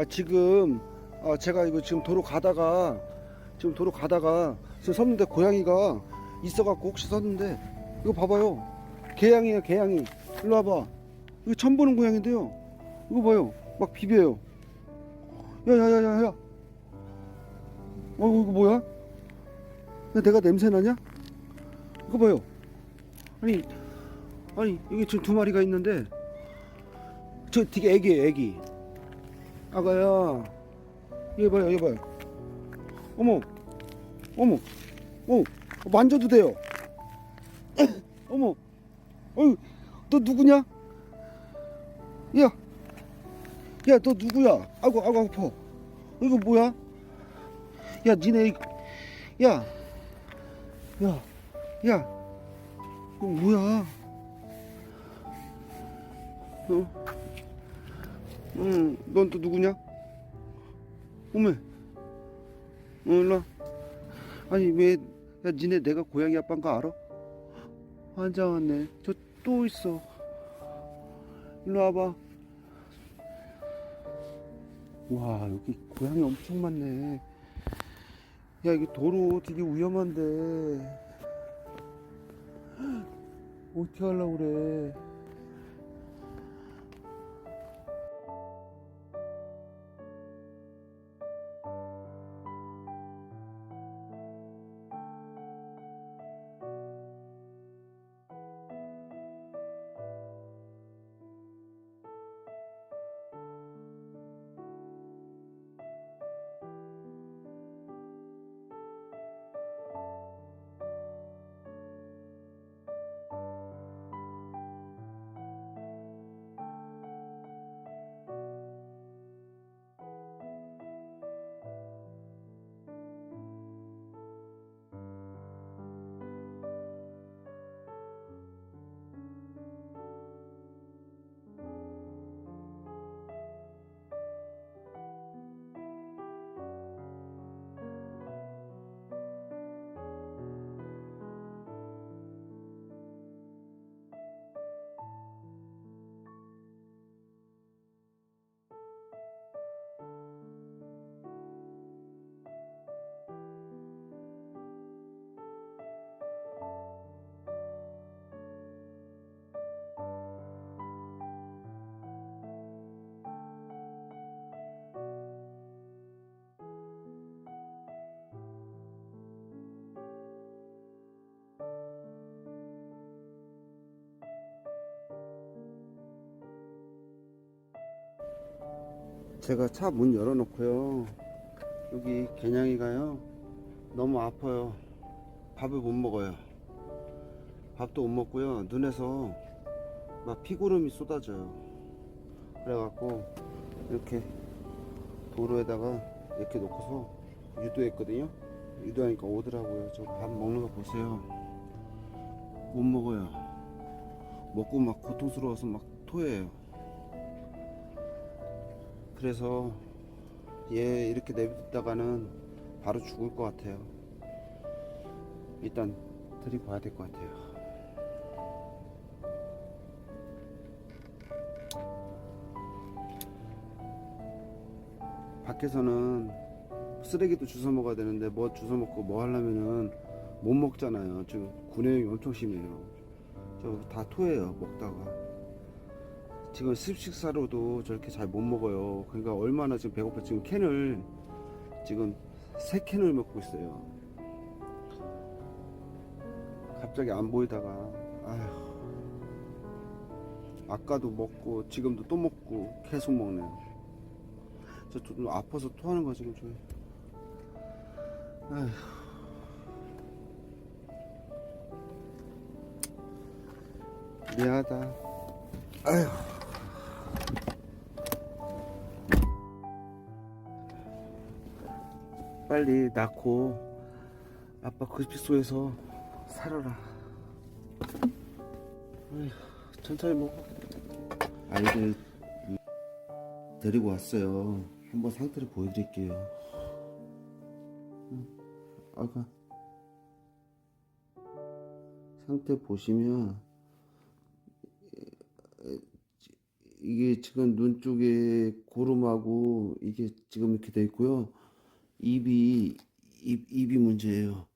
아 지금 아 제가 이거 지금 도로 가다가 지금 도로 가다가 지금 섰는데 고양이가 있어갖고 혹시 섰는데 이거 봐봐요. 개양이에요 개양이. 일로 와봐. 이거 처음 보는 고양인데요. 이거 봐요. 막 비벼요. 야야야야야. 어 이거 뭐야? 야, 내가 냄새 나냐? 이거 봐요. 아니 아니 여기 지금 두 마리가 있는데 저 되게 애기예요 애기 아가야. 얘 봐요 얘 봐요. 어머 어머 어 만져도 돼요. 어머 어유 너 누구냐? 야 야 너 누구야? 아이고 아이고 아파. 이거 뭐야? 야 니네 이- 야 야, 야, 이거 뭐야? 어? 응, 넌 또 누구냐? 어메, 어, 일로 와. 아니, 왜, 야, 니네 내가 고양이 아빠인 거 알아? 환장하네. 저 또 있어. 일로 와봐. 와, 여기 고양이 엄청 많네. 야, 이게 도로 되게 위험한데. 어떻게 하려고 그래. 제가 차 문 열어놓고요. 여기 개냥이가요. 너무 아파요. 밥을 못 먹어요. 밥도 못 먹고요. 눈에서 막 피고름이 쏟아져요. 그래갖고 이렇게 도로에다가 이렇게 놓고서 유도했거든요. 유도하니까 오더라고요. 저 밥 먹는 거 보세요. 못 먹어요. 먹고 막 고통스러워서 막 토해요. 그래서 얘 이렇게 내비뒀다가는 바로 죽을 것 같아요. 일단 들이봐야 될 것 같아요. 밖에서는 쓰레기도 주워 먹어야 되는데 뭐 주워 먹고 뭐 하려면은 못 먹잖아요. 지금 구내염이 엄청 심해요. 저 다 토해요 먹다가. 지금 습식사로도 저렇게 잘 못 먹어요. 그러니까 얼마나 지금 배고파 지금 캔을 지금 세 캔을 먹고 있어요. 갑자기 안 보이다가 아휴 아까도 먹고 지금도 또 먹고 계속 먹네요. 저 좀 아파서 토하는 거 지금 좀. 아휴. 미안하다. 아휴. 빨리 낳고 아빠 그 빗소에서 살아라. 아휴, 천천히 먹어. 아이들 데리고 왔어요. 한번 상태를 보여드릴게요. 응, 아가 상태 보시면 이게 지금 눈 쪽에 고름하고 이게 지금 이렇게 돼 있고요. 입이 입 입이 문제예요.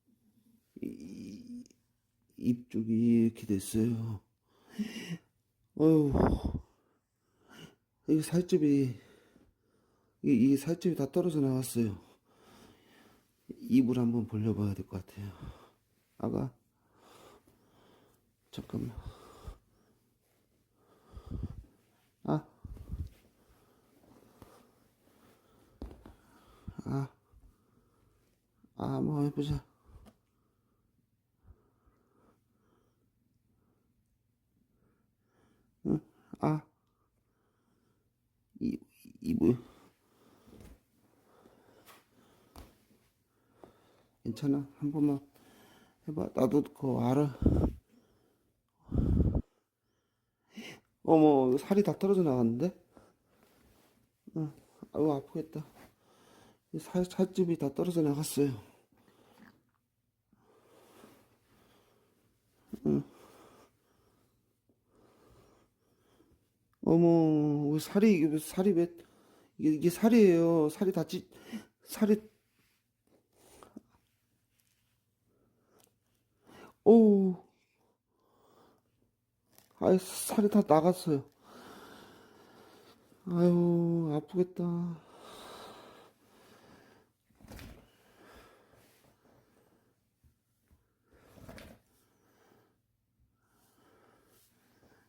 이- 입 쪽이 이렇게 됐어요. 어휴, 이게 살집이 이게 살집이 다 떨어져 나왔어요. 입을 한번 벌려봐야 될 것 같아요. 아가, 잠깐만. 아, 한번 해보자. 응, 아, 이, 이, 뭐, 괜찮아. 한 번만 해봐. 나도 그거 알아. 어머, 살이 다 떨어져 나갔는데? 응, 아유, 아프겠다. 살집이 다 떨어져 나갔어요. 어머, 왜 살이, 살이 왜, 이게, 이게 살이에요. 살이 다 찌, 살이, 오우, 아이, 살이 다 나갔어요. 아유, 아프겠다.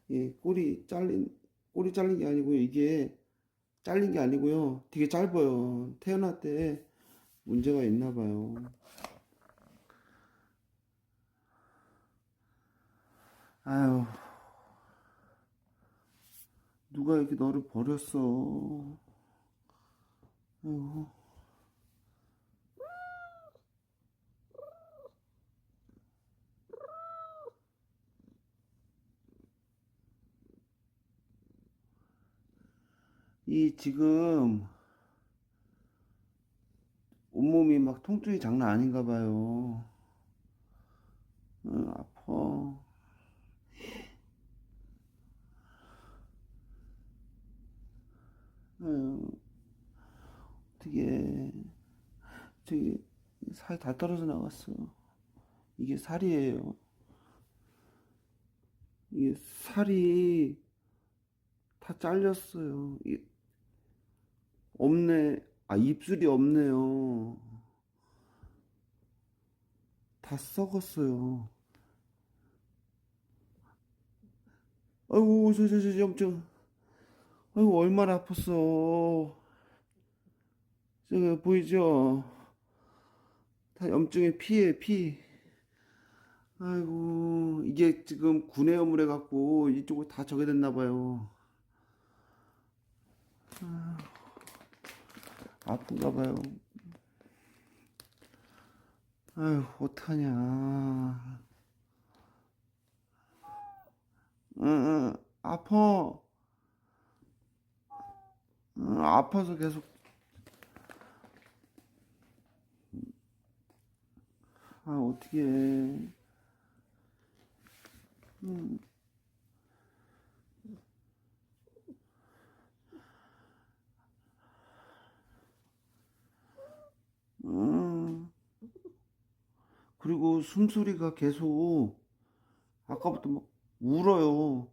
이 꼬리 잘린, 꼬리 잘린 게 아니고요. 이게 잘린 게 아니고요. 되게 짧아요. 태어날 때 문제가 있나 봐요. 아유, 누가 이렇게 너를 버렸어. 아유, 이 지금 온몸이 막 통증이 장난 아닌가 봐요. 응, 아파. 어떻게 저기 살 다 떨어져 나갔어. 이게 살이에요. 이게 살이 다 잘렸어요. 이 없네. 아, 입술이 없네요. 다 썩었어요. 아이고, 저, 저, 저, 염증. 아이고, 얼마나 아팠어. 저거 보이죠? 다 염증의 피에 피. 아이고, 이게 지금 구내염을 해갖고 이쪽을 다 저게 됐나 봐요. 아 픈가 봐요. 아휴, 어떡하냐. 응, 응, 아파. 응, 아파서 계속. 아, 어떻게 해. 음, 그리고 숨소리가 계속 아까부터 막 울어요.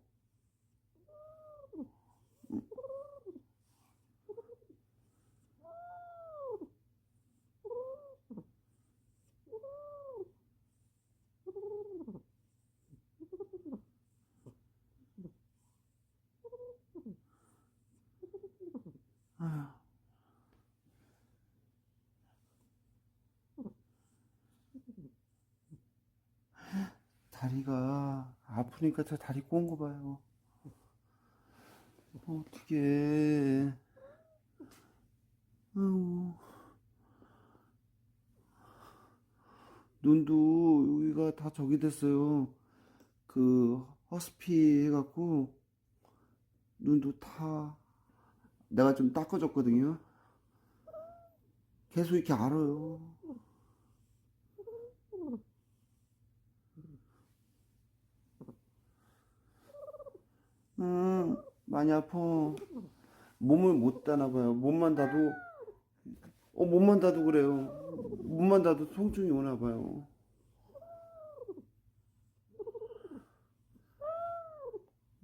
다리가 아프니까 저 다리 꼬은 거 봐요. 어떻게 눈도 여기가 다 저기 됐어요. 그 허스피 해갖고 눈도 다 내가 좀 닦아줬거든요. 계속 이렇게 알아요. 음, 많이 아파. 몸을 못 다나 봐요. 몸만 닿도 어 몸만 닿도 그래요. 몸만 닿도 통증이 오나 봐요.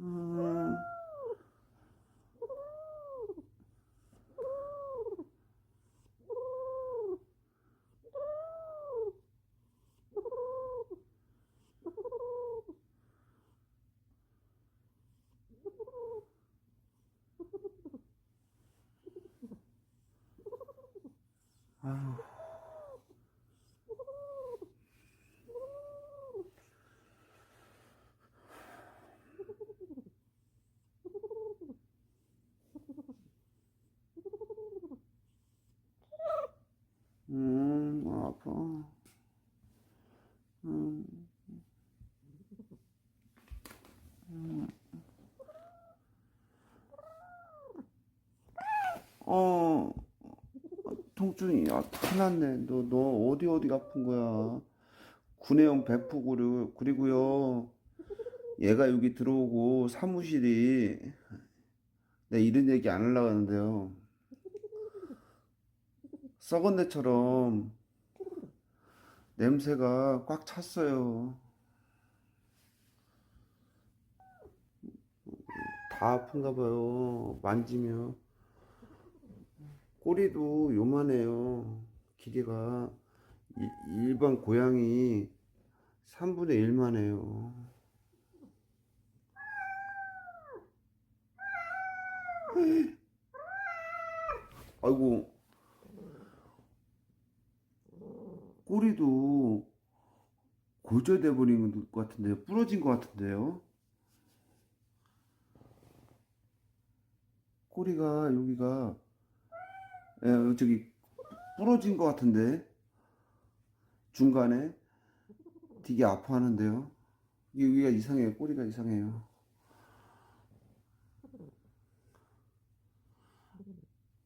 음. 아유. 음, 아파. 음. 음. 어, 통증이 아, 다 났네. 너, 너 어디 어디가 아픈 거야? 구내염 배프고를 그리고요. 얘가 여기 들어오고 사무실이 내 이런 얘기 안 하려고 하는데요. 썩은 데처럼 냄새가 꽉 찼어요. 다 아픈가 봐요. 만지면. 꼬리도 요만해요. 길이가 이- 일반 고양이 3분의 1만 해요. 아이고, 꼬리도 고절돼 버린 것 같은데요. 부러진 것 같은데요. 꼬리가 여기가 예, 저기 부러진 것 같은데 중간에 되게 아파하는데요. 여기가 이상해요. 꼬리가 이상해요.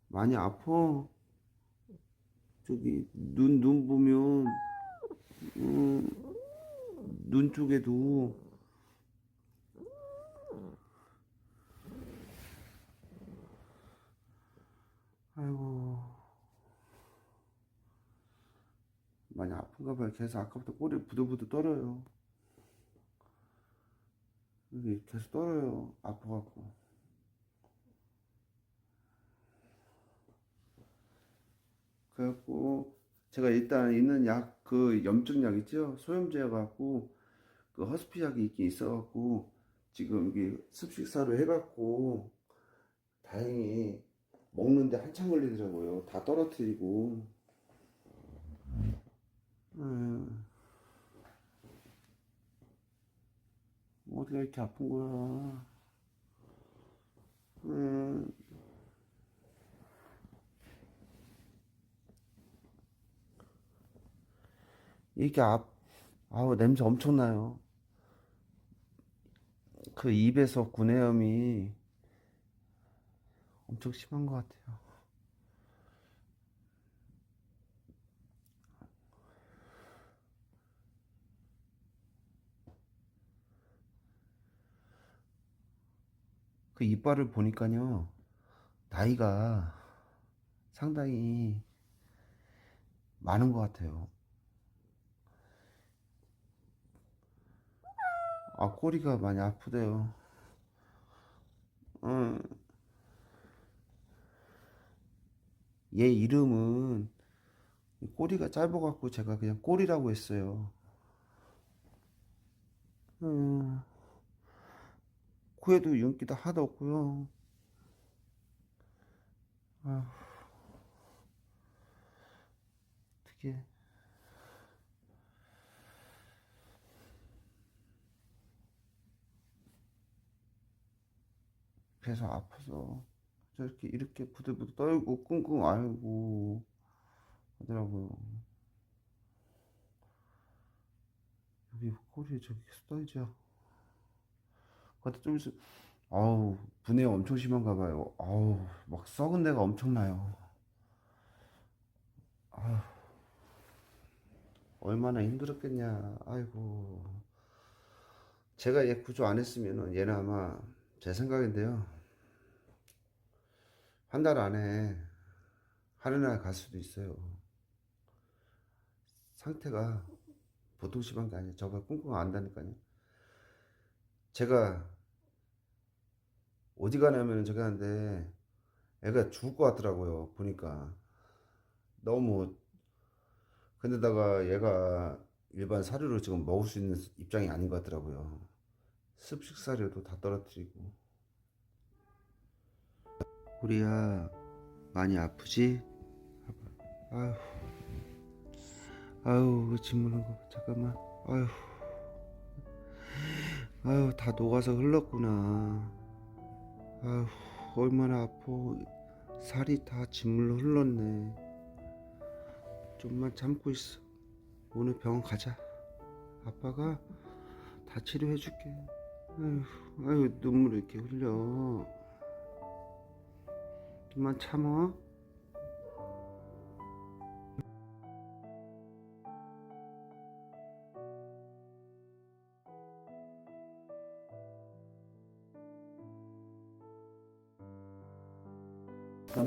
많이 아파. 저기 눈눈 보면 음, 눈 쪽에도 아이고 봐요. 계속 아까부터 꼬리 부들부들 떨어요. 여기 계속 떨어요. 아파갖고. 그래갖고 제가 일단 있는 약 그 염증 약 있죠? 소염제 갖고 그 허스피 약이 있긴 있어갖고 지금 여기 습식사로 해갖고 다행히 먹는데 한참 걸리더라고요. 다 떨어뜨리고. 음. 어디가 이렇게 아픈 거야? 음. 이게 앞, 아우, 냄새 엄청나요. 그 입에서 구내염이 엄청 심한 것 같아요. 그 이빨을 보니까요, 나이가 상당히 많은 것 같아요. 아, 꼬리가 많이 아프대요. 응. 얘 이름은 꼬리가 짧아갖고 제가 그냥 꼬리라고 했어요. 음, 코에도 윤기도 하나도 없고요. 아, 어떻게 배가 아파서 저렇게 이렇게 부들부들 떨고 끙끙 앓고 하더라고요. 여기 꼬리에 저기 계속 떨죠. 근데 좀 있어, 아우 분해 엄청 심한가 봐요. 아우 막 썩은 데가 엄청나요. 아우 얼마나 힘들었겠냐. 아이고 제가 얘 구조 안 했으면은 얘는 아마 제 생각인데요. 한 달 안에 하늘나라 갈 수도 있어요. 상태가 보통 심한 게 아니에요. 저가 꿍꿍 안다니까요. 제가 어디 가냐면 저기 하는데 애가 죽을 것 같더라고요. 보니까 너무 근데다가 얘가 일반 사료를 지금 먹을 수 있는 입장이 아닌 것 같더라고요. 습식 사료도 다 떨어뜨리고. 우리야 많이 아프지? 아휴 아휴 침 물는 거 잠깐만 아휴 아휴 다 녹아서 흘렀구나 아휴 얼마나 아파. 살이 다 진물로 흘렀네. 좀만 참고 있어. 오늘 병원 가자. 아빠가 다 치료해 줄게. 아휴 아휴 눈물 이렇게 흘려. 좀만 참아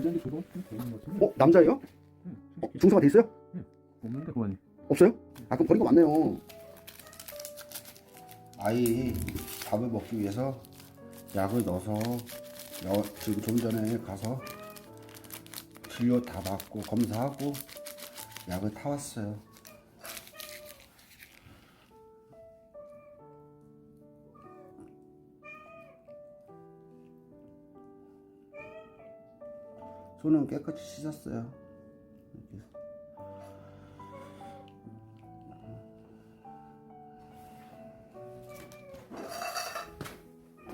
남자인데 초등학생 되는 거 같은데? 어 남자예요? 응. 어, 중성화 돼 있어요? 없는데 그만이. 없어요? 아 그럼 버린 거 맞네요. 아이 밥을 먹기 위해서 약을 넣어서 여, 지금 좀 전에 가서 진료 다 받고 검사하고 약을 타왔어요. 손은 깨끗이 씻었어요. 이렇게.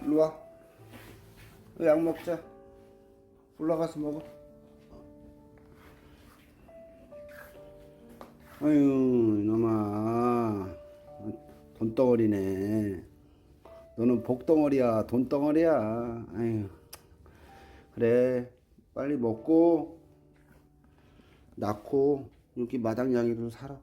일로 와. 약 먹자. 올라가서 먹어. 아유, 이놈아. 돈덩어리네. 너는 복덩어리야, 돈덩어리야. 아유. 그래. 빨리 먹고, 낳고, 여기 마당냥이로 살아.